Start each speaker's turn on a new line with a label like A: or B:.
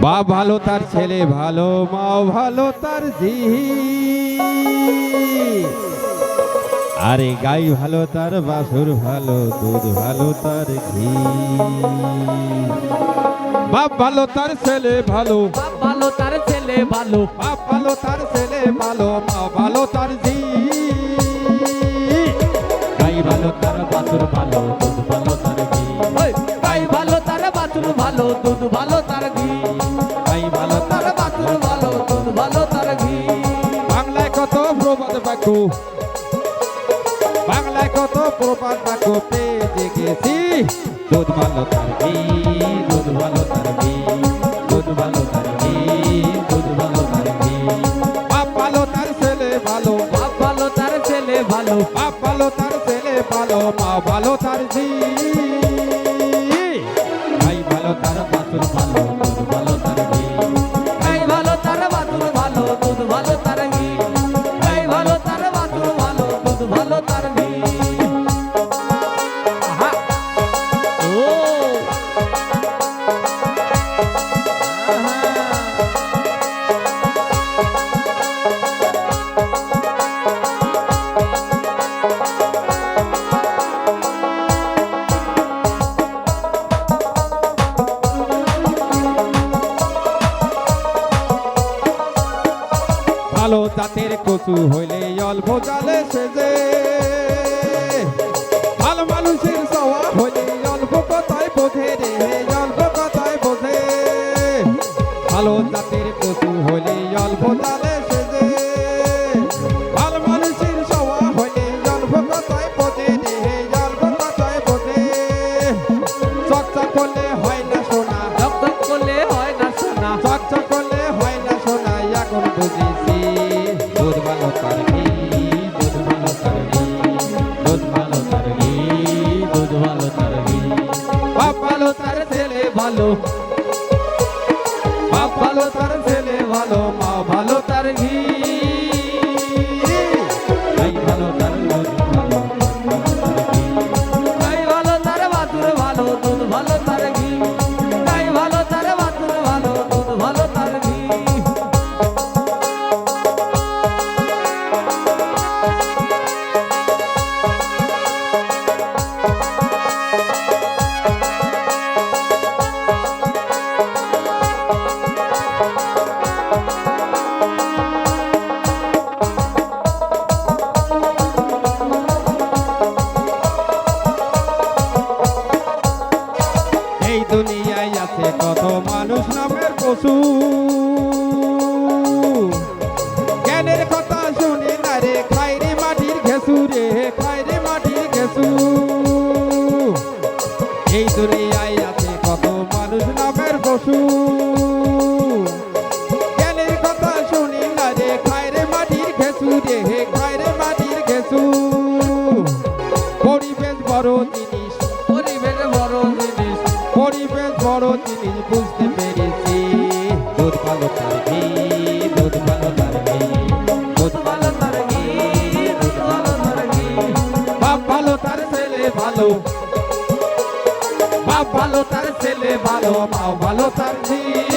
A: বাপ ভালো তার ছেলে ভালো মাও ভালো তার জি আরে গাই ভালো তার বাসুর ভালো দুধ ভালো তার ঘি বাপ ভালো তার ছেলে ভালো
B: বাপ ভালো তার ছেলে ভালো।
A: বাপ ভালো তার ছেলে ভালো মা ভালো তার জি গাই ভালো তার বাসুর ভালো দুধ ভালো তার ঘি
B: গাই ভালো তার বাছুর ভালো দুধ ভালো
A: প্রবাদ বাংলায় কত প্রবাদ বাক্য পেয়ে গেছি দুধ ভালো ভালো জাতের কচু হইলে অল্প জালে সেজে। ভালো মানুষের সওয়া হইলে অল্প কথায় বোঝে রে, অল্প কথায় বোঝে। ভালো জাতের কচু হইলে অল্প জালে করলে হয় না সোনা এখন বুঝেছি দুধ ভালো ঘি দুধ ভালো ঘি দুধ ভালো ঘি দুধ ভালো ঘি বাপ ভালো তার ছেলে ভালো বাপ ভালো তার ছেলে ভালো মা ভালো তার ঘি ভালো তার ভালো
B: তার ভালো দুধ
A: এই দুনিয়ায় আছে কত মানুষ নামের পশু। জ্ঞানের কথা শুনি না রে খাইরে মাটির ঘেসু রে খাইরে মাটির ঘেসু। এই দুনিয়ায় আছে কত মানুষ নামের পশু। জ্ঞানের কথা বড় ভালো বাপ ভালো তার ছেলে ভালো মা ভালো তার ঘি